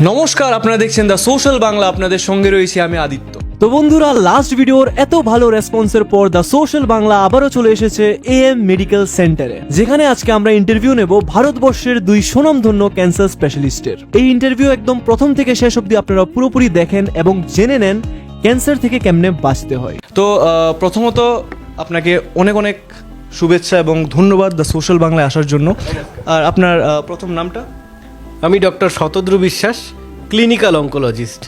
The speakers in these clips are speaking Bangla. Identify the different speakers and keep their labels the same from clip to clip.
Speaker 1: নমস্কার আপনারা দেখছেন দ্য সোশ্যাল বাংলা আপনাদের সঙ্গে রয়েছি আমি আদিত্য।
Speaker 2: তো বন্ধুরা লাস্ট ভিডিওর এত ভালো রেসপন্সের পর দ্য সোশ্যাল বাংলা আবারও চলে এসেছে এ এম মেডিকেল সেন্টারে যেখানে আজকে আমরা ইন্টারভিউ নেব ভারতবর্ষের দুই সুনামধন্য ক্যান্সার স্পেশালিস্টের এই ইন্টারভিউ একদম প্রথম থেকে শেষ অবধি আপনারা পুরোপুরি দেখেন এবং জেনে নেন ক্যান্সার থেকে কেমনে বাঁচতে হয়।
Speaker 1: তো প্রথমত আপনাকে অনেক অনেক শুভেচ্ছা এবং ধন্যবাদ দ্য সোশ্যাল বাংলায় আসার জন্য। আর আপনার প্রথম নামটা?
Speaker 3: আমি ডক্টর শতদ্রু বিশ্বাস ক্লিনিক্যাল অঙ্কোলজিস্ট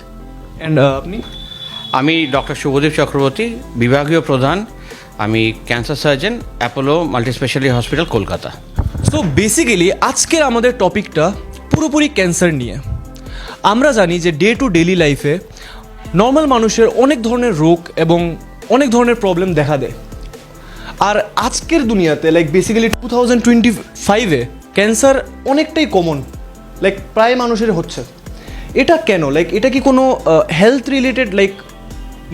Speaker 1: অ্যান্ড আপনি?
Speaker 4: আমি ডক্টর শুভদীপ চক্রবর্তী বিভাগীয় প্রধান আমি cancer surgeon Apollo multispeciality hospital Kolkata.
Speaker 1: So basically আজকের আমাদের টপিকটা পুরোপুরি ক্যান্সার নিয়ে। আমরা জানি যে ডে টু ডেলি লাইফে নর্মাল মানুষের অনেক ধরনের রোগ এবং অনেক ধরনের প্রবলেম দেখা দেয়। আর আজকের দুনিয়াতে like basically two thousand twenty ফাইভে ক্যান্সার অনেকটাই কমন লাইক প্রায় মানুষের হচ্ছে। এটা কেন? লাইক এটা কি কোনো হেলথ রিলেটেড লাইক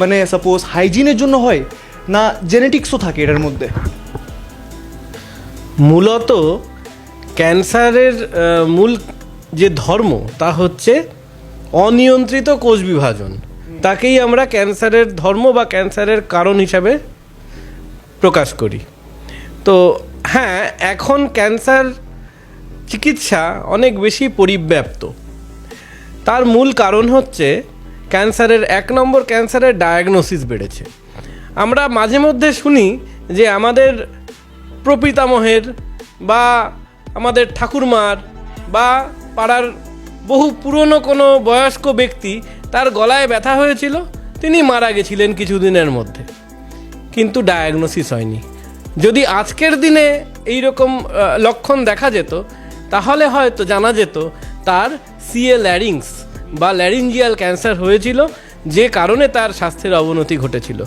Speaker 1: মানে সাপোজ হাইজিনের জন্য হয়, না জেনেটিক্সও থাকে এটার মধ্যে?
Speaker 3: মূলত ক্যান্সারের মূল যে ধর্ম, তা হচ্ছে অনিয়ন্ত্রিত কোষ বিভাজন। তাকেই আমরা ক্যান্সারের ধর্ম বা ক্যান্সারের কারণ হিসাবে প্রকাশ করি। তো হ্যাঁ এখন ক্যান্সার চিকিৎসা অনেক বেশি পরিব্যাপ্ত। তার মূল কারণ হচ্ছে ক্যান্সারের এক নম্বর ক্যান্সারের ডায়াগনোসিস বেড়েছে। আমরা মাঝে মধ্যে শুনি যে আমাদের প্রপিতামহের বা আমাদের ঠাকুরমার বা পাড়ার বহু পুরনো কোনো বয়স্ক ব্যক্তি তার গলায় ব্যথা হয়েছিল, তিনি মারা গেছিলেন কিছুদিনের মধ্যে। কিন্তু ডায়াগনোসিস হয়নি। যদি আজকের দিনে এই রকম লক্ষণ দেখা যেত তাহলে হয়তো জানা যেত তার সিএ ল্যারিংস বা ল্যারিঞ্জিয়াল ক্যান্সার হয়েছিল, যে কারণে তার স্বাস্থ্যের অবনতি ঘটেছিল।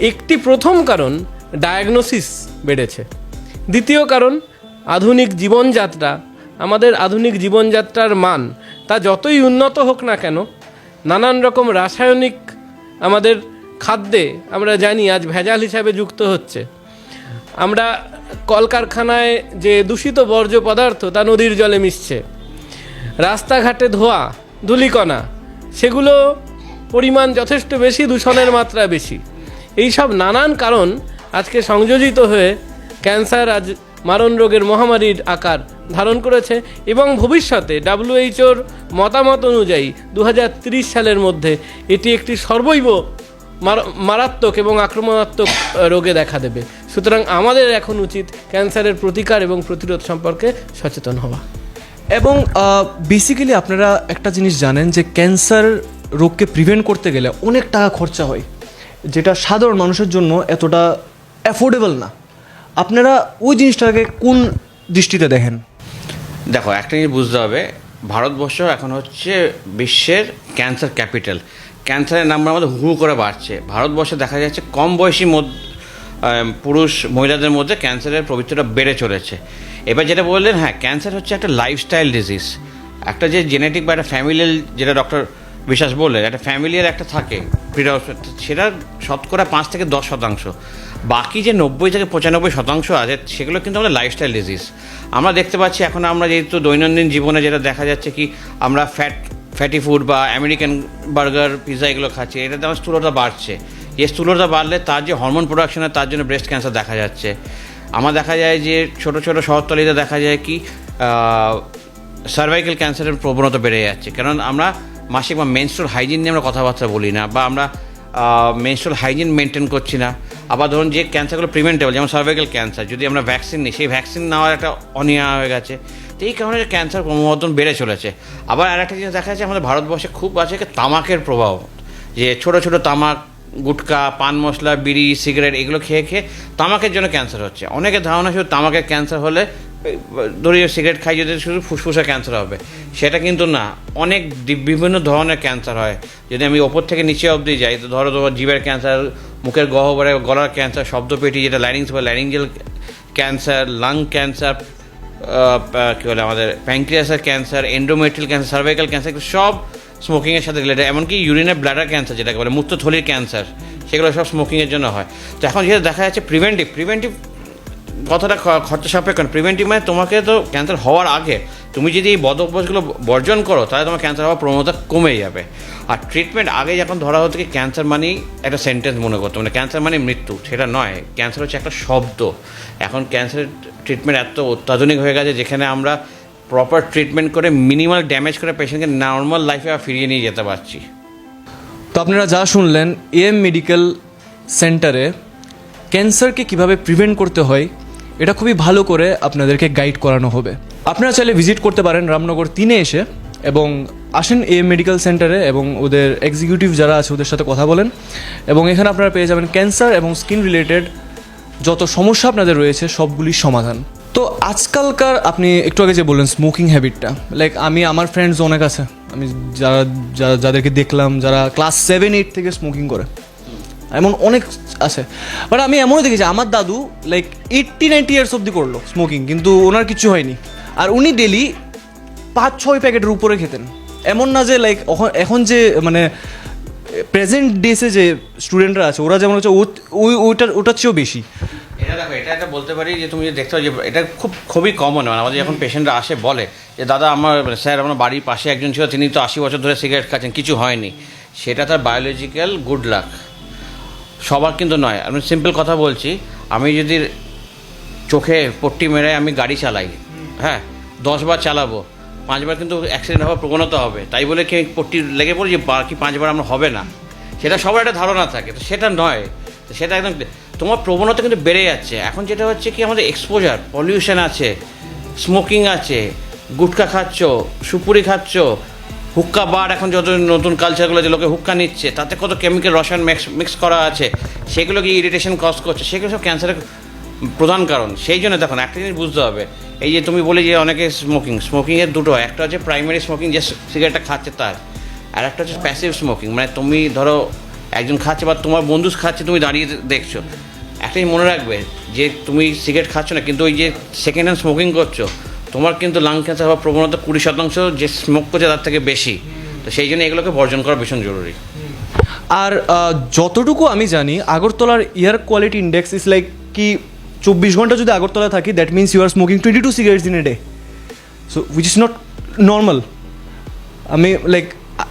Speaker 3: একটি প্রথম কারণ, ডায়াগনোসিস বেড়েছে। দ্বিতীয় কারণ, আধুনিক জীবনযাত্রা। আমাদের আধুনিক জীবনযাত্রার মান, তা যতই উন্নত হোক না কেন, নানান রকম রাসায়নিক আমাদের খাদ্যে আমরা জানি আজ ভেজাল হিসাবে যুক্ত হচ্ছে। আমরা কলকারখানায় যে দূষিত বর্জ্য পদার্থ তা নদীর জলে মিশছে, রাস্তাঘাটে ধোয়া, ধুলিকণা, সেগুলো পরিমাণ যথেষ্ট বেশি, দূষণের মাত্রা বেশি। এই সব নানান কারণ আজকে সংযোজিত হয়ে ক্যান্সার আজ মারণ রোগের মহামারীর আকার ধারণ করেছে এবং ভবিষ্যতে ডাব্লিউএইচওর মতামত অনুযায়ী দু সালের মধ্যে এটি একটি সর্বৈব মার- মারাত্মক এবং আক্রমণাত্মক রোগে দেখা দেবে। সুতরাং আমাদের এখন উচিত ক্যান্সারের প্রতিকার এবং প্রতিরোধ সম্পর্কে সচেতন হওয়া।
Speaker 1: এবং বেসিক্যালি আপনারা একটা জিনিস জানেন যে ক্যান্সার রোগকে প্রিভেন্ট করতে গেলে অনেক টাকা খরচা হয়। যেটা সাধারণ মানুষের জন্য এতটা অ্যাফোর্ডেবল না। আপনারা ওই জিনিসটাকে কোন দৃষ্টিতে দেখেন?
Speaker 4: দেখো একটা জিনিস বুঝতে হবে ভারতবর্ষ এখন হচ্ছে বিশ্বের ক্যান্সার ক্যাপিটাল। ক্যান্সারের নাম্বার আমাদের হু হু করে বাড়ছে। ভারতবর্ষে দেখা যাচ্ছে কম বয়সী মধ্য- পুরুষ মহিলাদের মধ্যে ক্যান্সারের প্রবৃত্তিটা বেড়ে চলেছে। এবার যেটা বললেন হ্যাঁ ক্যান্সার হচ্ছে একটা লাইফস্টাইল ডিজিজ একটা যে জেনেটিক বা একটা ফ্যামিলিয়াল যেটা ডক্টর বিশ্বাস বললেন, একটা ফ্যামিলিয়ার একটা থাকে সেটা শতকরা পাঁচ থেকে দশ শতাংশ। বাকি যে নব্বই থেকে পঁচানব্বই শতাংশ আছে, সেগুলো কিন্তু আমাদের লাইফস্টাইল ডিজিজ আমরা দেখতে পাচ্ছি এখন আমরা যেহেতু দৈনন্দিন জীবনে যেটা দেখা যাচ্ছে কি, আমরা ফ্যাট ফ্যাটি ফুড বা আমেরিকান বার্গার পিৎজা এগুলো খাচ্ছি এটাতে আমার স্থূলতা বাড়ছে। স্থূলতা বাড়লে তার যে হরমোন প্রোডাকশনে তার জন্য ব্রেস্ট ক্যান্সার দেখা যাচ্ছে। আমার দেখা যায় যে ছোট ছোট শহরতলিতে দেখা যায় কি সার্ভাইকাল ক্যান্সারের প্রবণতা বেড়ে যাচ্ছে। কারণ আমরা মাসিক বা মেনস্ট্রুয়াল হাইজিন নিয়ে আমরা কথাবার্তা বলি না, বা আমরা মেনস্ট্রুয়াল হাইজিন মেনটেন করছি না। আবার ধরুন যে ক্যান্সারগুলো প্রিভেন্টেবল যেমন সার্ভাইকাল ক্যান্সার যদি আমরা ভ্যাকসিন নিই, সেই ভ্যাকসিন নেওয়ার একটা অনিয়া হয়ে গেছে। তো এই কারণে ক্যান্সার ক্রমবর্ধন বেড়ে চলেছে। আবার আরেকটা জিনিস দেখা যাচ্ছে, আমাদের ভারতবর্ষে খুব আছে তামাকের প্রভাব। যে ছোট ছোট তামাক গুটকা, পান মশলা, বিড়ি, সিগারেট এগুলো খেয়ে খেয়ে তামাকের জন্য ক্যান্সার হচ্ছে। অনেকের ধারণা শুধু তামাকের ক্যান্সার হলে ধরিয়ে সিগারেট খাই যদি শুধু ফুসফুসে ক্যান্সার হবে। সেটা কিন্তু না। অনেক বিভিন্ন ধরনের ক্যান্সার হয়। যদি আমি ওপর থেকে নিচে অবধি যাই, তো ধরো তোমার জিভের ক্যান্সার মুখের গহ্বরে, গলার ক্যান্সার শব্দপেটি যেটা ল্যারিংস বা ল্যারিঞ্জেল ক্যান্সার লাং ক্যান্সার কী বলে আমাদের প্যাঙ্ক্রিয়াসের cancer endometrial cancer cervical cancer সব স্মোকিংয়ের সাথে রিলেটেড এমনকি ইউরিনের ব্লাডার ক্যান্সার যেটাকে বলে, মূত্রথলির ক্যান্সার সেগুলো সব স্মোকিংয়ের জন্য হয়। তো এখন যেটা দেখা যাচ্ছে প্রিভেন্টিভ প্রিভেন্টিভ কথাটা খরচা সাপেক্ষ প্রিভেন্টিভ মানে তোমাকে তো ক্যান্সার হওয়ার আগে তুমি যদি এই বদ অভ্যাসগুলো বর্জন করো, তাহলে তোমার ক্যান্সার হওয়ার প্রবণতা কমে যাবে। আর ট্রিটমেন্ট আগে যখন ধরা হতো কি ক্যান্সার মানেই একটা সেন্টেন্স মনে করতো মানে ক্যান্সার মানে মৃত্যু, সেটা নয়। ক্যান্সার হচ্ছে একটা শব্দ। এখন ক্যান্সারের ট্রিটমেন্ট এত অত্যাধুনিক হয়ে গেছে, যেখানে আমরা প্রপার ট্রিটমেন্ট করে মিনিমাল ড্যামেজ করে পেশেন্টকে নর্মাল লাইফে ফিরিয়ে নিয়ে যেতে পারছি।
Speaker 1: তো আপনারা যা শুনলেন এএম মেডিকেল সেন্টারে ক্যান্সারকে কীভাবে প্রিভেন্ট করতে হয়, এটা খুবই ভালো করে আপনাদেরকে গাইড করানো হবে। আপনারা চাইলে ভিজিট করতে পারেন রামনগর তিনে এসে এবং আসেন এএম মেডিকেল সেন্টারে এবং ওদের এক্সিকিউটিভ যারা আছে ওদের সাথে কথা বলেন এবং এখানে আপনারা পেয়ে যাবেন ক্যান্সার এবং স্কিন রিলেটেড যত সমস্যা আপনাদের রয়েছে, সবগুলির সমাধান। তো আজকালকার, আপনি একটু আগে যে বললেন স্মোকিং হ্যাবিটটা লাইক আমি আমার ফ্রেন্ডস অনেক আছে, আমি যারা, যারা- যাদেরকে দেখলাম, যারা ক্লাস সেভেন এইট থেকে স্মোকিং করে, এমন অনেক আছে। বাট আমি এমনও দেখেছি, আমার দাদু লাইক এইট্টি নাইনটি ইয়ার্স অব্দি করল স্মোকিং কিন্তু ওনার কিছু হয়নি। আর উনি ডেলি পাঁচ, ছয় প্যাকেটের উপরে খেতেন। এমন না যে লাইক এখন যে মানে প্রেজেন্ট ডেসে যে স্টুডেন্টরা আছে, ওরা যেমন হচ্ছে ওই ওইটার, ওটার চেয়েও বেশি।
Speaker 4: এটা দেখো এটা একটা বলতে পারি যে তুমি যে দেখতে যে এটা খুব খুবই কমন মানে আমাদের যখন পেশেন্টরা আসে বলে যে দাদা আমার স্যার আমার বাড়ির পাশে একজন ছিল তিনি তো আশি বছর ধরে সিগারেট খাচ্ছেন কিছু হয়নি। সেটা তার বায়োলজিক্যাল গুড লাক সবার কিন্তু নয়। আমি সিম্পল কথা বলছি আমি যদি চোখে পট্টি মেরে আমি গাড়ি চালাই হ্যাঁ দশবার চালাবো পাঁচবার কিন্তু অ্যাক্সিডেন্ট হওয়ার প্রবণতা হবে। তাই বলে কি পট্টি লেগে পড়ে যে বাকি পাঁচবার আমার হবে না? সেটা সবার একটা ধারণা থাকে। তো সেটা নয়। সেটা একদম তোমার প্রবণতা কিন্তু বেড়ে যাচ্ছে। এখন যেটা হচ্ছে কি, আমাদের এক্সপোজার পলিউশন আছে স্মোকিং আছে গুটখা খাচ্ছ, সুপুরি খাচ্ছ, হুক্কা বার এখন যত নতুন কালচারগুলো যে লোকে হুক্কা নিচ্ছে, তাতে কত কেমিক্যাল রসায়ন মিক্স মিক্স করা আছে, সেগুলো সেগুলোকে ইরিটেশন কজ করছে, সেগুলো সব ক্যান্সারের প্রধান কারণ। সেই জন্য দেখুন, একটা জিনিস বুঝতে হবে, এই যে তুমি বলে যে অনেকে স্মোকিং স্মোকিংয়ের দুটো, একটা হচ্ছে প্রাইমারি স্মোকিং যে সিগারেটটা খাচ্ছে তার, আর একটা হচ্ছে প্যাসিভ স্মোকিং মানে তুমি ধরো একজন খাচ্ছে বা তোমার বন্ধু খাচ্ছে, তুমি দাঁড়িয়ে দেখছ একটা জিনিস মনে রাখবে যে তুমি সিগারেট খাচ্ছ না, কিন্তু ওই যে সেকেন্ড হ্যান্ড স্মোকিং করছ, তোমার কিন্তু লাং ক্যান্সার হওয়ার প্রবণতা কুড়ি শতাংশ যে স্মোক করছে তার থেকে বেশি। তো সেই জন্য এগুলোকে বর্জন করা ভীষণ জরুরি।
Speaker 1: আর যতটুকু আমি জানি, আগরতলার air quality index is like কি চব্বিশ ঘণ্টা যদি আগরতলা থাকি that means you are smoking twenty two cigarettes in a day so which is not normal আমি লাইক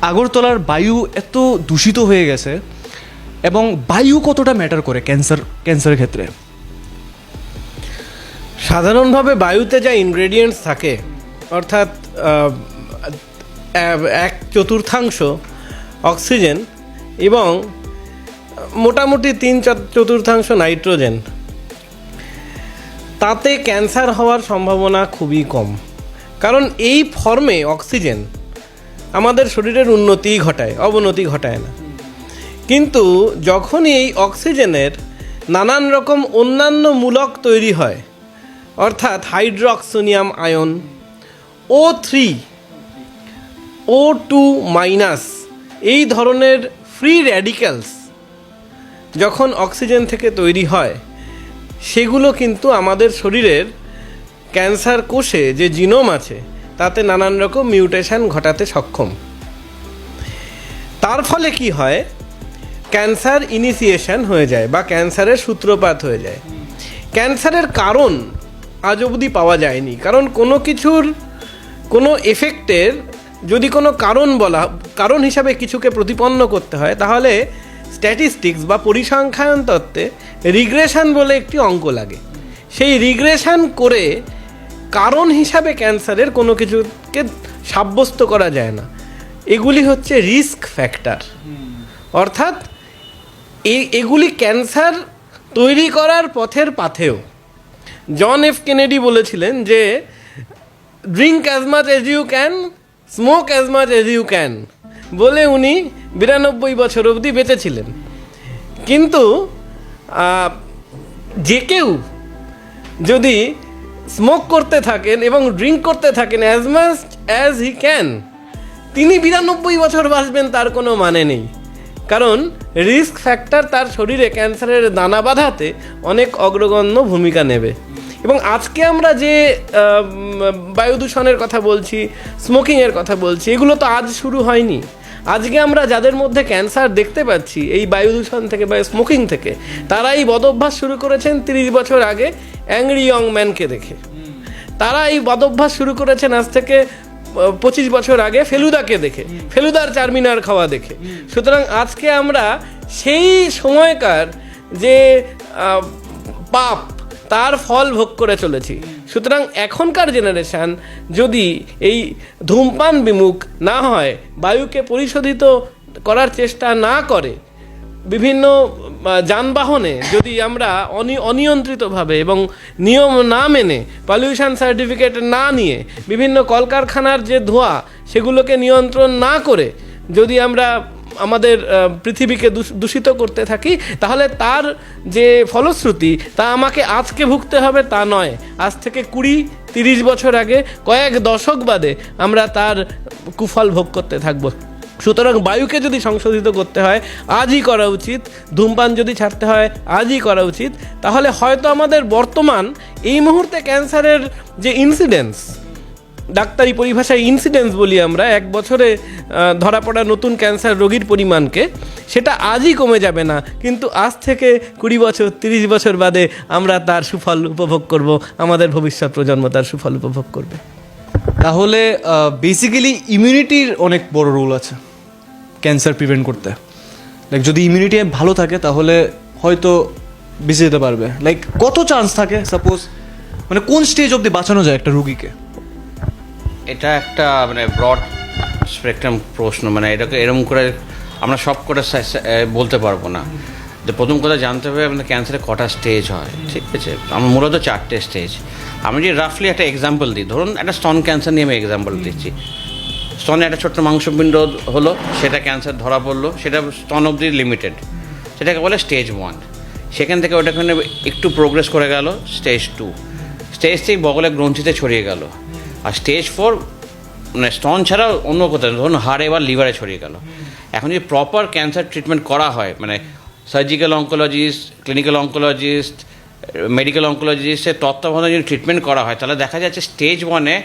Speaker 1: আগরতলার বায়ু এত দূষিত হয়ে গেছে এবং বায়ু কতটা ম্যাটার করে ক্যান্সার, ক্যান্সারের ক্ষেত্রে?
Speaker 3: সাধারণভাবে বায়ুতে যা ইনগ্রেডিয়েন্টস থাকে, অর্থাৎ এক চতুর্থাংশ অক্সিজেন এবং মোটামুটি তিন চত- চতুর্থাংশ নাইট্রোজেন তাতে ক্যান্সার হওয়ার সম্ভাবনা খুবই কম। কারণ এই ফর্মে অক্সিজেন আমাদের শরীরের উন্নতি ঘটায়, অবনতি ঘটায় না। কিন্তু যখনই এই অক্সিজেনের নানান রকম অন্যান্য মূলক তৈরি হয়, অর্থাৎ হাইড্রক্সোনিয়াম আয়ন ও থ্রি ও টু মাইনাস এই ধরনের ফ্রি র্যাডিক্যালস যখন অক্সিজেন থেকে তৈরি হয়, সেগুলো কিন্তু আমাদের শরীরের ক্যান্সার কোষে যে জিনোম আছে, তাতে নানান রকম মিউটেশন ঘটাতে সক্ষম। তার ফলে কি হয় ক্যান্সার ইনিশিয়েশন হয়ে যায় বা ক্যান্সারের সূত্রপাত হয়ে যায়। ক্যান্সারের কারণ আজ অবধি পাওয়া যায়নি। কারণ কোনো কিছুর কোনো এফেক্টের যদি কোনো কারণ বলা কারণ হিসাবে কিছুকে প্রতিপন্ন করতে হয় তাহলে স্ট্যাটিস্টিক্স বা পরিসংখ্যায়ন তত্ত্বে রিগ্রেশন বলে একটি অঙ্ক লাগে। সেই রিগ্রেশন করে কারণ হিসাবে ক্যান্সারের কোনো কিছুকে সাব্যস্ত করা যায় না। এগুলি হচ্ছে রিস্ক ফ্যাক্টর অর্থাৎ এগুলি ক্যান্সার তৈরি করার পথের পাথেও। জন এফ কেনেডি বলেছিলেন যে drink as much as you can smoke as much as you can বলে উনি বিরানব্বই বছর অবধি বেঁচেছিলেন। কিন্তু যে কেউ যদি স্মোক করতে থাকেন এবং ড্রিঙ্ক করতে থাকেন as much as he can তিনি বিরানব্বই বছর বাঁচবেন তার কোনো মানে নেই। কারণ রিস্ক ফ্যাক্টর তার শরীরে ক্যান্সারের দানা বাঁধাতে অনেক অগ্রগণ্য ভূমিকা নেবে। এবং আজকে আমরা যে বায়ু দূষণের কথা বলছি, স্মোকিংয়ের কথা বলছি, এগুলো তো আজ শুরু হয়নি। আজকে আমরা যাদের মধ্যে ক্যান্সার দেখতে পাচ্ছি, এই বায়ু দূষণ থেকে বা স্মোকিং থেকে তারা এই বদভ্যাস শুরু করেছেন তিরিশ বছর আগে অ্যাংরি ইয়ং ম্যানকে দেখে। তারা এই বদভ্যাস শুরু করেছেন আজ থেকে পঁচিশ বছর আগে ফেলুদাকে দেখে, ফেলুদার চারমিনার খাওয়া দেখে। সুতরাং আজকে আমরা সেই সময়কার যে পাপ, তার ফল ভোগ করে চলেছি। সুতরাং এখনকার জেনারেশান যদি এই ধূমপান বিমুখ না হয়, বায়ুকে পরিশোধিত করার চেষ্টা না করে বিভিন্ন যানবাহনে যদি আমরা অনি, অনিয়ন্ত্রিতভাবে এবং নিয়ম না মেনে পলিউশন সার্টিফিকেট না নিয়ে বিভিন্ন কলকারখানার যে ধোঁয়া সেগুলোকে নিয়ন্ত্রণ না করে যদি আমরা আমাদের পৃথিবীকে দূষিত করতে থাকি, তাহলে তার যে ফলশ্রুতি তা আমাকে আজকে ভুগতে হবে তা নয়। আজ থেকে কুড়ি, তিরিশ বছর আগে কয়েক দশক বাদে আমরা তার কুফল ভোগ করতে থাকব। সুতরাং বায়ুকে যদি সংশোধিত করতে হয়, আজই করা উচিত। ধূমপান যদি ছাড়তে হয়, আজই করা উচিত। তাহলে হয়তো আমাদের বর্তমান এই মুহূর্তে ক্যান্সারের যে ইনসিডেন্স ডাক্তারি পরিভাষায় ইনসিডেন্স বলি আমরা, এক বছরে ধরা পড়া নতুন ক্যান্সার রোগীর পরিমাণকে, সেটা আজই কমে যাবে না। কিন্তু আজ থেকে কুড়ি বছর, তিরিশ বছর বাদে আমরা তার সুফল উপভোগ করব। আমাদের ভবিষ্যৎ প্রজন্ম তার সুফল উপভোগ করবে।
Speaker 1: তাহলে বেসিক্যালি ইমিউনিটির অনেক বড় রোল আছে। ক্যান্সার প্রিভেন্ট করতে। লাইক যদি ইমিউনিটি ভালো থাকে, তাহলে হয়তো বেঁচে যেতে পারবে। লাইক কত চান্স থাকে সাপোজ মানে কোন স্টেজ অবধি বাঁচানো যায় একটা রুগীকে?
Speaker 4: এটা একটা মানে ব্রড স্পেকট্রাম প্রশ্ন। মানে এটাকে এরকম করে আমরা সব করে বলতে পারব না। যে প্রথম কথা জানতে হবে আপনার ক্যান্সারে কটা স্টেজ হয়। ঠিক আছে? আমার মূলত চারটে স্টেজ আমি যদি রাফলি একটা এক্সাম্পল দিই, ধরুন একটা স্তন ক্যান্সার নিয়ে আমি এক্সাম্পল দিচ্ছি। স্তনে একটা ছোট্ট মাংসপিণ্ড হলো, সেটা ক্যান্সার ধরা পড়ল, সেটা স্তন অবধি লিমিটেড সেটাকে বলে স্টেজ ওয়ান সেখান থেকে ওটাখানে একটু প্রোগ্রেস করে গেল স্টেজ টু স্টেজ থ্রি বগলে গ্রন্থিতে ছড়িয়ে গেল। আর স্টেজ ফোর মানে স্তন ছাড়াও অন্য কোথাও ধরুন হাড়ে বা লিভারে ছড়িয়ে গেল। এখন যদি প্রপার ক্যান্সার ট্রিটমেন্ট করা হয় মানে surgical oncologist clinical oncologist medical অঙ্কোলজিস্টের তত্ত্বাবধানে যদি ট্রিটমেন্ট করা হয়, তাহলে দেখা যাচ্ছে স্টেজ ওয়ানে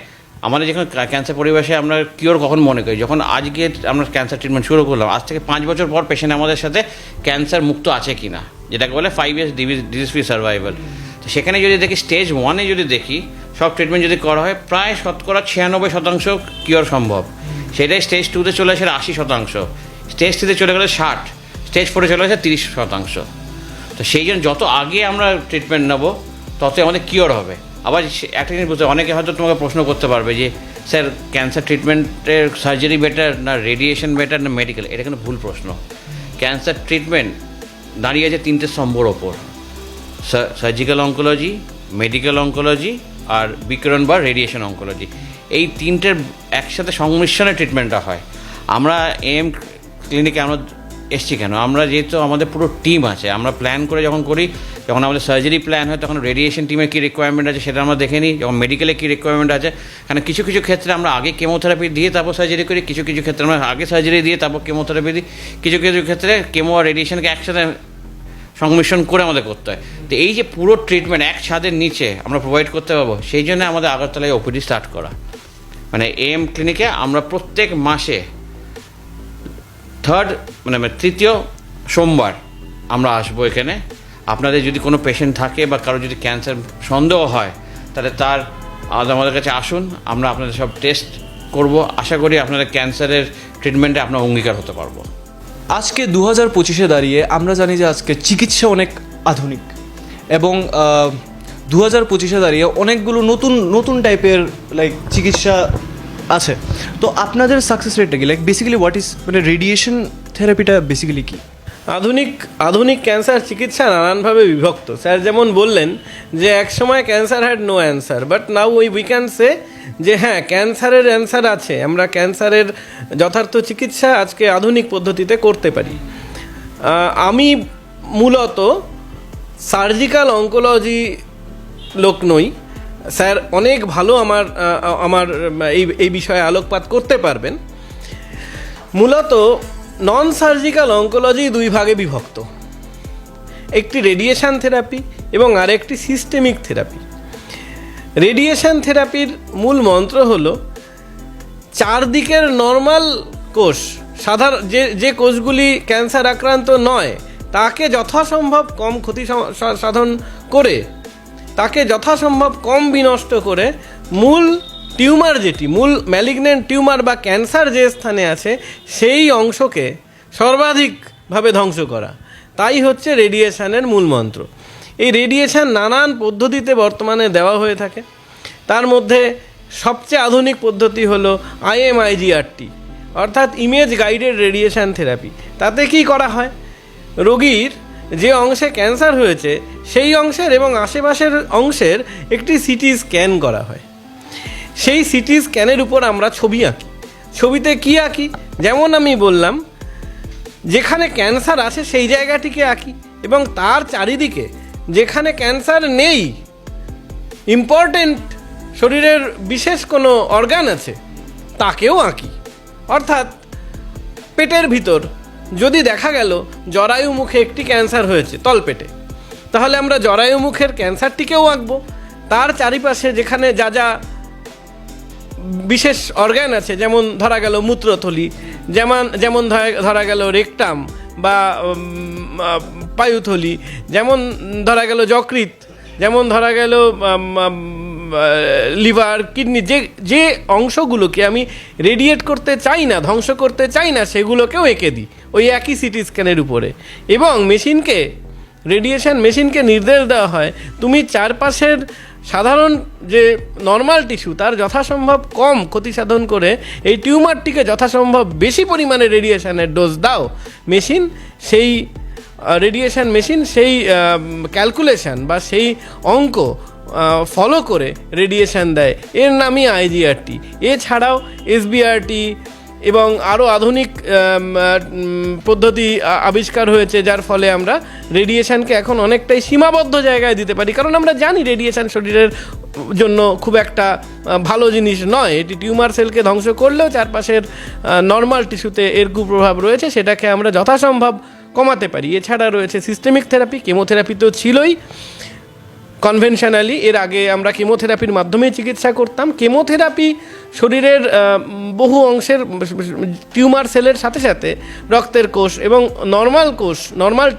Speaker 4: আমাদের যেখানে ক্যান্সার পরিবেশে আমরা কিওর কখন মনে করি? যখন আজকে আমরা ক্যান্সার ট্রিটমেন্ট শুরু করলাম, আজ থেকে পাঁচ বছর পর পেশেন্ট আমাদের সাথে ক্যান্সার মুক্ত আছে কি না যেটাকে বলে five years disease free survival তো সেখানে যদি দেখি স্টেজ ওয়ানে যদি দেখি, সব ট্রিটমেন্ট যদি করা হয়, প্রায় শতকরা ছিয়ানব্বই শতাংশ কিওর সম্ভব। সেটাই স্টেজ টুতে চলে আসে আশি শতাংশ। স্টেজ থ্রিতে চলে গেলে ষাট। স্টেজ ফোরে চলে আসে তিরিশ শতাংশ। তো সেই জন্য যত আগে আমরা ট্রিটমেন্ট নেব, ততই আমাদের কিওর হবে। আবার একটা জিনিস বুঝতে অনেকে হয়তো তোমাকে প্রশ্ন করতে পারবে যে, স্যার ক্যান্সার ট্রিটমেন্টের সার্জারি বেটার না রেডিয়েশন বেটার না মেডিকেল এটা কিন্তু ভুল প্রশ্ন। ক্যান্সার ট্রিটমেন্ট দাঁড়িয়ে আছে তিনটে স্তম্ভর ওপর। সার্জিক্যাল অঙ্কোলজি মেডিকেল অঙ্কোলজি আর বিকিরণ বা রেডিয়েশন অঙ্কোলজি এই তিনটের একসাথে সংমিশ্রণে ট্রিটমেন্টটা হয়। আমরা এম ক্লিনিকে আমরা এসছি কেন? আমরা যেহেতু আমাদের পুরো টিম আছে, আমরা প্ল্যান করে যখন করি যখন আমাদের সার্জারি প্ল্যান হয়, তখন রেডিয়েশন টিমের কী রিকোয়ারমেন্ট আছে সেটা আমরা দেখে নিই। যখন মেডিকেলে কী রিকোয়ারমেন্ট আছে কারণ কিছু কিছু ক্ষেত্রে আমরা আগে কেমোথেরাপি দিয়ে তারপর সার্জারি করি, কিছু কিছু ক্ষেত্রে আমরা আগে সার্জারি দিয়ে তারপর কেমোথেরাপি দিই। কিছু কিছু ক্ষেত্রে কেমো আর রেডিয়েশনকে একসাথে সংমিশ্রণ করে আমাদের করতে হয়। তো এই যে পুরো ট্রিটমেন্ট এক ছাদের নিচে আমরা প্রোভাইড করতে পারব, সেই জন্য আমাদের আগরতলায় ওপিডি স্টার্ট করা। মানে এম ক্লিনিকে আমরা প্রত্যেক মাসে থার্ড মানে তৃতীয় সোমবার আমরা আসব এখানে। আপনাদের যদি কোনো পেশেন্ট থাকে বা কারও যদি ক্যান্সার সন্দেহ হয়, তাহলে তার আজ আমাদের কাছে আসুন, আমরা আপনাদের সব টেস্ট করব। আশা করি আপনাদের ক্যান্সারের ট্রিটমেন্টে আপনার অঙ্গীকার হতে পারব।
Speaker 1: আজকে দু হাজার পঁচিশে দাঁড়িয়ে আমরা জানি যে আজকে চিকিৎসা অনেক আধুনিক এবং দু হাজার পঁচিশে দাঁড়িয়ে অনেকগুলো নতুন নতুন টাইপের লাইক চিকিৎসা আছে। তো আপনাদের সাকসেস রেটটা কি? লাইক বেসিক্যালি হোয়াট ইজ মানে রেডিয়েশন থেরাপিটা বেসিক্যালি কি?
Speaker 3: আধুনিক আধুনিক ক্যান্সার চিকিৎসা নানানভাবে বিভক্ত। স্যার যেমন বললেন যে একসময় cancer had no answer but now ওই উই ক্যান সে যে হ্যাঁ ক্যান্সারের অ্যান্সার আছে। আমরা ক্যান্সারের যথার্থ চিকিৎসা আজকে আধুনিক পদ্ধতিতে করতে পারি। আমি মূলত সার্জিক্যাল অঙ্কোলজি লোক নই। স্যার, অনেক ভালো আমার আমার এই এই বিষয়ে আলোকপাত করতে পারবেন। মূলত নন সার্জিক্যাল অঙ্কোলজি দুই ভাগে বিভক্ত। একটি রেডিয়েশন থেরাপি এবং আরেকটি সিস্টেমিক থেরাপি রেডিয়েশন থেরাপির মূল মন্ত্র হল, চারদিকের নর্মাল কোষ সাধারণ যে যে কোষগুলি ক্যান্সার আক্রান্ত নয়, তাকে যথাসম্ভব কম ক্ষতি সাধন করে, তাকে যথাসম্ভব কম বিনষ্ট করে, মূল টিউমার যেটি, মূল ম্যালিগনেন্ট টিউমার বা ক্যান্সার যে স্থানে আছে, সেই অংশকে সর্বাধিকভাবে ধ্বংস করা। তাই হচ্ছে রেডিয়েশানের মূল মন্ত্র। এই রেডিয়েশন নানান পদ্ধতিতে বর্তমানে দেওয়া হয়ে থাকে। তার মধ্যে সবচেয়ে আধুনিক পদ্ধতি হলো আইএমআইজিআরটি অর্থাৎ ইমেজ গাইডেড রেডিয়েশন থেরাপি তাতে কি করা হয়? রোগীর যে অংশে ক্যান্সার হয়েছে, সেই অংশের এবং আশেপাশের অংশের একটি সিটি স্ক্যান করা হয়। সেই সিটি স্ক্যানের উপর আমরা ছবি আঁকি। ছবিতে কি আঁকি? যেমন আমি বললাম, যেখানে ক্যান্সার আছে সেই জায়গাটিকে আঁকি এবং তার চারিদিকে যেখানে ক্যান্সার নেই ইম্পর্টেন্ট শরীরের বিশেষ কোনো অর্গান আছে, তাকেও আঁকি। অর্থাৎ পেটের ভিতর যদি দেখা গেল জরায়ু মুখে একটি ক্যান্সার হয়েছে তলপেটে, তাহলে আমরা জরায়ু মুখের ক্যান্সারটিকেও আঁকবো। তার চারিপাশে যেখানে যা যা বিশেষ অর্গান আছে, যেমন ধরা গেল মূত্রথলি, যেমন যেমন ধরা- গেল রেকটাম বা পায়ুথলি, যেমন ধরা গেল যকৃত যেমন ধরা গেল লিভার, কিডনি, যে যে অংশগুলোকে আমি রেডিয়েট করতে চাই না, ধ্বংস করতে চাই না, সেগুলোকেও এঁকে দিই ওই একই সিটি স্ক্যানের উপরে। এবং মেশিনকে রেডিয়েশন মেশিনকে নির্দেশ দেওয়া হয়, তুমি চারপাশের সাধারণ যে নর্মাল টিস্যু তার যথাসম্ভব কম ক্ষতি সাধন করে এই টিউমারটিকে যথাসম্ভব বেশি পরিমাণে রেডিয়েশনের ডোজ দাও। মেশিন সেই রেডিয়েশন মেশিন সেই ক্যালকুলেশন বা সেই অঙ্ক ফলো করে রেডিয়েশন দেয়। এর নামই আইজিআরটি এছাড়াও এসবিআরটি এবং আরও আধুনিক পদ্ধতি আবিষ্কার হয়েছে, যার ফলে আমরা রেডিয়েশনকে এখন অনেকটাই সীমাবদ্ধ জায়গায় দিতে পারি। কারণ আমরা জানি রেডিয়েশান শরীরের জন্য খুব একটা ভালো জিনিস নয়। এটি টিউমার সেলকে ধ্বংস করলেও চারপাশের নর্মাল টিস্যুতে এর কুপ্রভাব রয়েছে, সেটাকে আমরা যথাসম্ভব কমাতে পারি। এছাড়া রয়েছে সিস্টেমিক থেরাপি কেমোথেরাপি তো ছিলই। কনভেনশনালি এর আগে আমরা কেমোথেরাপির মাধ্যমে চিকিৎসা করতাম। কেমোথেরাপি শরীরের বহু অংশের টিউমার সেলের সাথে সাথে রক্তের কোষ এবং নর্মাল কোষ নর্মাল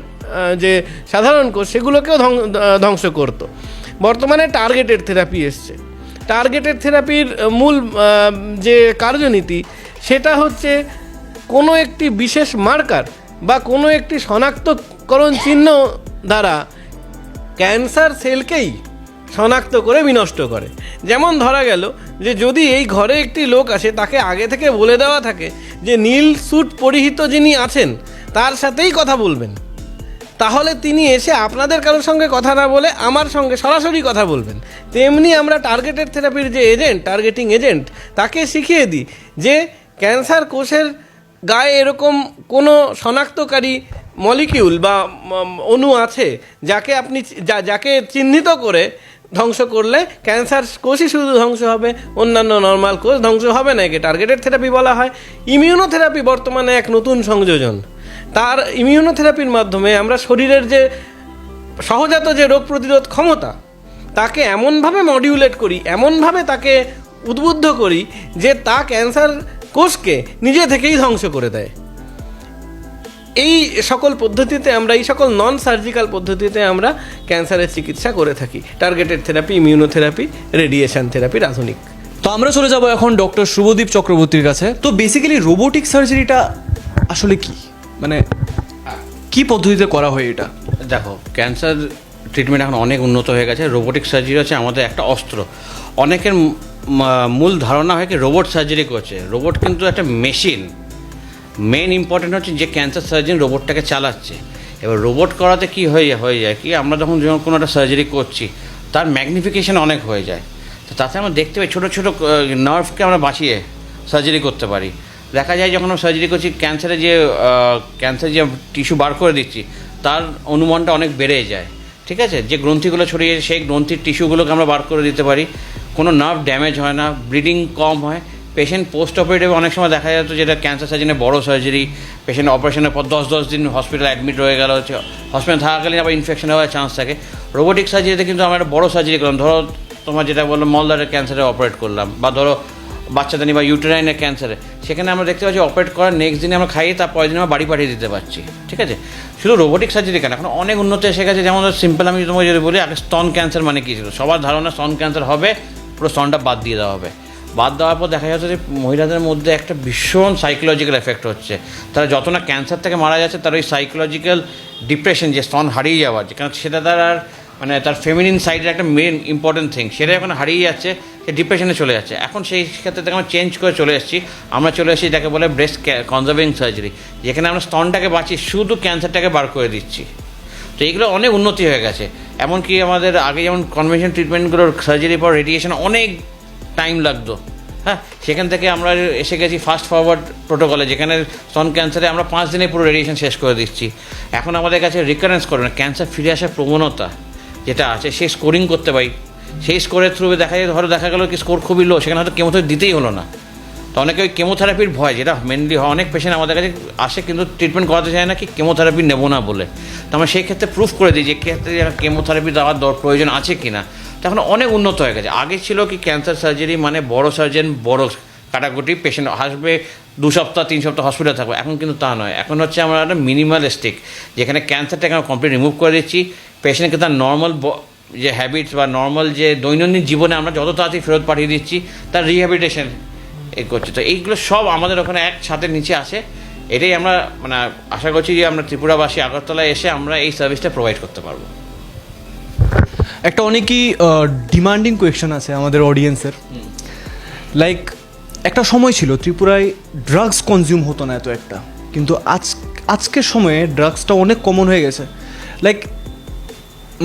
Speaker 3: যে সাধারণ কোষ, সেগুলোকেও ধ্বং- ধ্বংস করতো। বর্তমানে টার্গেটেড থেরাপি এসছে। টার্গেটেড থেরাপির মূল যে কার্যনীতি, সেটা হচ্ছে কোনো একটি বিশেষ মার্কার বা কোনো একটি শনাক্তকরণ চিহ্ন দ্বারা ক্যান্সার সেলকেই শনাক্ত করে বিনষ্ট করে। যেমন ধরা গেল যে যদি এই ঘরে একটি লোক আসে, তাকে আগে থেকে বলে দেওয়া থাকে যে, নীল স্যুট পরিহিত যিনি আছেন, তার সাথেই কথা বলবেন। তাহলে তিনি এসে আপনাদের কারোর সঙ্গে কথা না বলে আমার সঙ্গে সরাসরি কথা বলবেন। তেমনি আমরা টার্গেটেড থেরাপির যে এজেন্ট টার্গেটিং এজেন্ট তাকে শিখিয়ে দিই যে, ক্যান্সার কোষের গায়ে এরকম কোনো শনাক্তকারী মলিকিউল বা অণু আছে যাকে আপনি যা- যাকে চিহ্নিত করে ধ্বংস করলে ক্যান্সার কোষই শুধু ধ্বংস হবে, অন্যান্য নর্মাল কোষ ধ্বংস হবে না, একে টার্গেটেড থেরাপি বলা হয়। ইমিউনোথেরাপি বর্তমানে এক নতুন সংযোজন। তার ইমিউনোথেরাপির মাধ্যমে আমরা শরীরের যে সহজাত যে রোগ প্রতিরোধ ক্ষমতা, তাকে এমনভাবে মডিউলেট করি, এমনভাবে তাকে উদ্বুদ্ধ করি যে তা ক্যান্সার কোষকে নিজে থেকেই ধ্বংস করে দেয়। এই সকল পদ্ধতিতে আমরা এই সকল নন সার্জিক্যাল পদ্ধতিতে আমরা ক্যান্সারের চিকিৎসা করে থাকি। টার্গেটেড থেরাপি ইমিউনোথেরাপি রেডিয়েশন থেরাপির আধুনিক
Speaker 1: তো আমরা চলে যাব এখন ডক্টর শুভদীপ চক্রবর্তীর কাছে। তো বেসিক্যালি রোবোটিক সার্জারিটা আসলে কি? মানে কি পদ্ধতিতে করা হয় এটা?
Speaker 4: দেখো ক্যান্সার ট্রিটমেন্ট এখন অনেক উন্নত হয়ে গেছে। রোবোটিক সার্জারি হচ্ছে আমাদের একটা অস্ত্র। অনেকের মূল ধারণা হয় কি রোবট সার্জারি করছে। রোবট কিন্তু একটা মেশিন মেন ইম্পর্টেন্ট হচ্ছে যে ক্যান্সার সার্জন রোবটটাকে চালাচ্ছে। এবার রোবট করাতে কি হয়ে হয়ে যায় কি, আমরা যখন যখন কোনো একটা সার্জারি করছি, তার ম্যাগনিফিকেশন অনেক হয়ে যায়। তো তাতে আমরা দেখতে পাই ছোটো ছোটো নার্ভকে আমরা বাঁচিয়ে সার্জারি করতে পারি। দেখা যায় যখন আমরা সার্জারি করছি ক্যান্সারে যে ক্যান্সার যে টিস্যু বার করে দিচ্ছি, তার অনুমানটা অনেক বেড়ে যায়। ঠিক আছে? যে গ্রন্থিগুলো ছড়িয়ে, সেই গ্রন্থির টিস্যুগুলোকে আমরা বার করে দিতে পারি। কোনো নার্ভ ড্যামেজ হয় না ব্লিডিং কম হয় পেশেন্ট পোস্ট অপারেটিভ অনেক সময় দেখা যেত যেটা ক্যান্সার সার্জনের বড় সার্জারি পেশেন্ট অপারেশনের পর দশ দশ দিন হসপিটালে অ্যাডমিট হয়ে গেল, হচ্ছে হসপিটাল থাকাকালীন আবার ইনফেকশন হওয়ার চান্স থাকে। রোবোটিক সার্জারিতে কিন্তু আমরা একটা বড় সার্জারি করলাম। ধরো তোমার যেটা বলল মলদারের ক্যান্সারে অপারেট করলাম বা ধরো বাচ্চাদের নিয়ে বা ইউটেরাইনের ক্যান্সারে সেখানে আমরা দেখতে পাচ্ছি অপারেট করার নেক্সট দিনে আমরা খাইয়ে তার পরের দিন আমরা বাড়ি পাঠিয়ে দিতে পারছি। ঠিক আছে? শুধু রোবোটিক সার্জারি কেন? এখন অনেক উন্নত এসে গেছে। যেমন সিম্পল আমি তোমাকে যদি বলি, আগে স্তন ক্যান্সার মানে কী ছিল? সবার ধারণা স্তন ক্যান্সার হবে, পুরো স্তনটা বাদ দিয়ে দেওয়া হবে। বাদ দেওয়ার পর দেখা যাচ্ছে যে মহিলাদের মধ্যে একটা ভীষণ সাইকোলজিক্যাল এফেক্ট হচ্ছে। তারা যত না ক্যান্সার থেকে মারা যাচ্ছে, তার ওই সাইকোলজিক্যাল ডিপ্রেশন যে স্তন হারিয়ে যাওয়ার যে কারণ সেটা তার আর মানে তার ফেমিনিন সাইডের একটা মেন ইম্পর্টেন্ট থিং সেটা এখন হারিয়ে যাচ্ছে, সে ডিপ্রেশনে চলে যাচ্ছে। এখন সেই ক্ষেত্রে থেকে আমরা চেঞ্জ করে চলে এসেছি। আমরা চলে এসেছি যাকে বলে ব্রেস্ট কনজার্ভিং সার্জারি যেখানে আমরা স্তনটাকে বাঁচি শুধু ক্যান্সারটাকে বার করে দিচ্ছি। তো এইগুলো অনেক উন্নতি হয়ে গেছে। এমনকি আমাদের আগে যেমন কনভেনশন ট্রিটমেন্টগুলোর সার্জারির পর রেডিয়েশন অনেক টাইম লাগতো। হ্যাঁ সেখান থেকে আমরা এসে গেছি ফাস্ট ফরওয়ার্ড প্রোটোকলে যেখানে স্তন ক্যান্সারে আমরা পাঁচ দিনে পুরো রেডিয়েশন শেষ করে দিচ্ছি। এখন আমাদের কাছে রিকারেন্স করে না ক্যান্সার ফিরে আসার প্রবণতা যেটা আছে, সে স্কোরিং করতে পারি। সেই স্কোরের থ্রুবে দেখা যায়, ধরো দেখা গেলো কি স্কোর খুবই লো সেখানে হয়তো কেমোথেরাপি দিতেই হলো না। তো অনেকে ওই কেমোথেরাপির ভয়, যেটা মেনলি হয়, অনেক পেশেন্ট আমাদের কাছে আসে কিন্তু ট্রিটমেন্ট করাতে চায় না কি কেমোথেরাপি নেব না বলে। তো আমরা সেই ক্ষেত্রে প্রুফ করে দিই যে ক্ষেত্রে কেমোথেরাপি দেওয়ার প্রয়োজন আছে কি না এখন অনেক উন্নত হয়ে গেছে। আগে ছিল কি ক্যান্সার সার্জারি মানে বড় সার্জন বড় কাটাকুটি পেশেন্ট আসবে, দু সপ্তাহ, তিন সপ্তাহ হসপিটাল থাকবে। এখন কিন্তু তা নয়। এখন হচ্ছে আমরা একটা মিনিমালিস্টিক যেখানে ক্যান্সারটাকে আমরা কমপ্লিট রিমুভ করে দিচ্ছি। পেশেন্টকে তার নর্মাল যে হ্যাবিটস বা নর্মাল যে দৈনন্দিন জীবনে আমরা যত তাড়াতাড়ি ফেরত পাঠিয়ে দিচ্ছি, তার রিহ্যাবিলিটেশন এ করছে। তো এইগুলো সব আমাদের ওখানে এক ছাদের নিচে আসে এটাই আমরা মানে আশা করছি যে আমরা ত্রিপুরাবাসী আগরতলায় এসে আমরা এই সার্ভিসটা প্রোভাইড করতে পারব।
Speaker 1: একটা অনেকই ডিমান্ডিং কোয়েশ্চেন আছে আমাদের অডিয়েন্সের লাইক একটা সময় ছিল ত্রিপুরায় ড্রাগস কনজিউম হতো না এত একটা। কিন্তু আজ আজকের সময়ে ড্রাগসটা অনেক কমন হয়ে গেছে। লাইক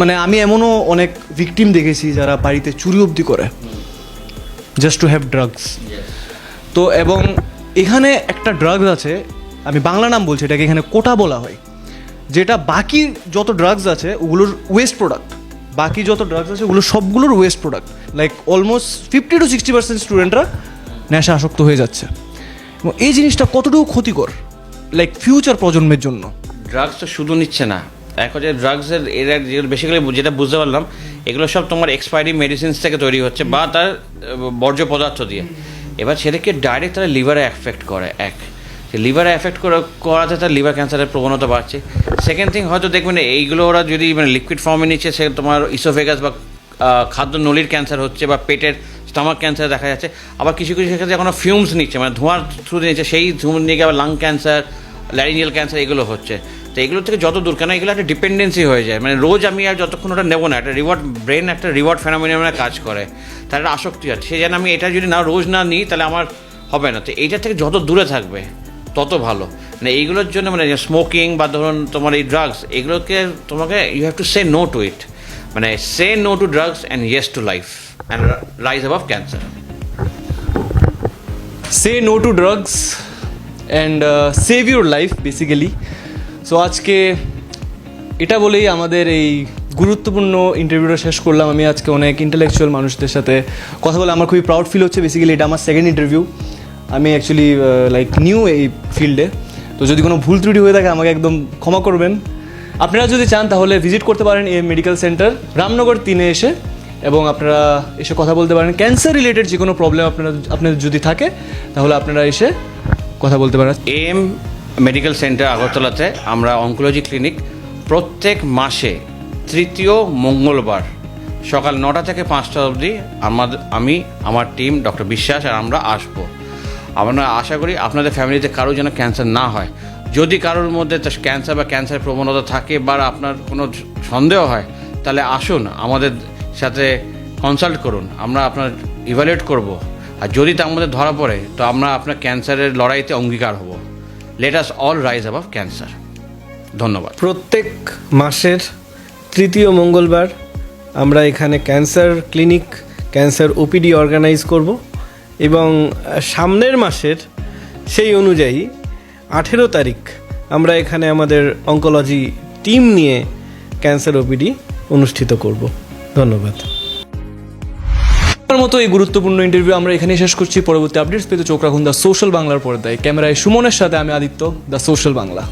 Speaker 1: মানে আমি এমনও অনেক ভিকটিম দেখেছি যারা বাড়িতে চুরি অবধি করে। জাস্ট টু হ্যাভ ড্রাগস তো এবং এখানে একটা ড্রাগস আছে আমি বাংলা নাম বলছি এটাকে এখানে কোটা বলা হয়। যেটা বাকি যত ড্রাগস আছে ওগুলোর ওয়েস্ট প্রোডাক্ট বাকি যত ড্রাগস আছে, ওগুলো সবগুলোর waste product like almost fifty to sixty percent স্টুডেন্টরা নেশা আসক্ত হয়ে যাচ্ছে। এবং এই জিনিসটা কতটুকু ক্ষতিকর? লাইক ফিউচার প্রজন্মের জন্য।
Speaker 4: ড্রাগস তো শুধু নিচ্ছে না। এক হচ্ছে ড্রাগসের এরা বেসিক্যালি যেটা বুঝতে পারলাম, এগুলো সব তোমার এক্সপায়ারি মেডিসিনস থেকে তৈরি হচ্ছে বা তার বর্জ্য পদার্থ দিয়ে। এবার সেটাকে ডাইরেক্ট তারা লিভারে অ্যাফেক্ট করে, এক। লিভারে এফেক্ট করে করাতে তার লিভার ক্যান্সারের প্রবণতা বাড়ছে। সেকেন্ড থিং হয়তো দেখবেন এইগুলো ওরা যদি মানে লিকুইড ফর্মে নিচ্ছে, সে তোমার ইসোফেগাস বা খাদ্য নলির ক্যান্সার হচ্ছে বা পেটের স্টামাক ক্যান্সার দেখা যাচ্ছে। আবার কিছু কিছু ক্ষেত্রে এখনও ফিউমস নিচ্ছে মানে ধোঁয়ার থ্রু নিচ্ছে, সেই ধুম নিয়ে আবার লাং ক্যান্সার ল্যারিনিয়াল ক্যান্সার এগুলো হচ্ছে। তো এগুলো থেকে যত দূর কেন এগুলো একটা ডিপেন্ডেন্সি হয়ে যায়। মানে রোজ আমি আর যতক্ষণ ওটা নেব না, একটা রিওয়ার্ড ব্রেন একটা রিওয়ার্ড ফেনামিনামে কাজ করে। তার একটা আসক্তি আছে। সে যেন আমি এটা যদি না, রোজ না নিই, তাহলে আমার হবে না। তো এইটার থেকে যত দূরে থাকবে তত ভালো। মানে এইগুলোর জন্য মানে স্মোকিং বা ধরুন তোমার এই ড্রাগস এগুলোকে তোমাকে you have to say no to it মানে say no to drugs and yes to life and rise above cancer
Speaker 1: say no to drugs and save your life basically so আজকে এটা বলেই আমাদের এই গুরুত্বপূর্ণ ইন্টারভিউটা শেষ করলাম। আমি আজকে অনেক ইন্টেলেকচুয়াল মানুষদের সাথে কথা বলে আমার খুবই প্রাউড ফিল হচ্ছে। বেসিক্যালি এটা আমার সেকেন্ড ইন্টারভিউ আমি অ্যাকচুয়ালি লাইক নিউ এই ফিল্ডে তো যদি কোনো ভুল ত্রুটি হয়ে থাকে, আমাকে একদম ক্ষমা করবেন। আপনারা যদি চান, তাহলে ভিজিট করতে পারেন এই মেডিকেল সেন্টার রামনগর তিনে এসে। এবং আপনারা এসে কথা বলতে পারেন। ক্যান্সার রিলেটেড যে কোনো প্রবলেম আপনারা, আপনাদের যদি থাকে, তাহলে আপনারা এসে কথা বলতে পারেন।
Speaker 4: এম মেডিকেল সেন্টার আগরতলাতে, আমরা অঙ্কোলজি ক্লিনিক প্রত্যেক মাসে তৃতীয় মঙ্গলবার সকাল নটা থেকে পাঁচটা অবধি আমাদের আমি, আমার টিম ডক্টর বিশ্বাস আর আমরা আসব। আমরা আশা করি আপনাদের ফ্যামিলিতে কারও যেন ক্যান্সার না হয়। যদি কারোর মধ্যে ক্যান্সার বা ক্যান্সার প্রবণতা থাকে বা আপনার কোনো সন্দেহ হয়, তাহলে আসুন আমাদের সাথে কনসাল্ট করুন। আমরা আপনার ইভ্যালুয়েট করব। আর যদি তার মধ্যে ধরা পড়ে, তো আমরা আপনার ক্যান্সারের লড়াইতে অঙ্গীকার হব। Let us all rise above cancer ধন্যবাদ।
Speaker 3: প্রত্যেক মাসের তৃতীয় মঙ্গলবার আমরা এখানে cancer clinic, cancer OPD organise করব। এবং সামনের মাসের সেই অনুযায়ী আঠেরো তারিখ আমরা এখানে আমাদের অঙ্কোলজি টিম নিয়ে ক্যান্সার ওপিডি অনুষ্ঠিত করব। ধন্যবাদ।
Speaker 1: মতো এই গুরুত্বপূর্ণ ইন্টারভিউ আমরা এখানেই শেষ করছি। পরবর্তী আপডেটস পেতে চোখ রাখুন দ্য সোশ্যাল বাংলার পর্দায়। ক্যামেরায় সুমনের সাথে আমি আদিত্য। The social Bangla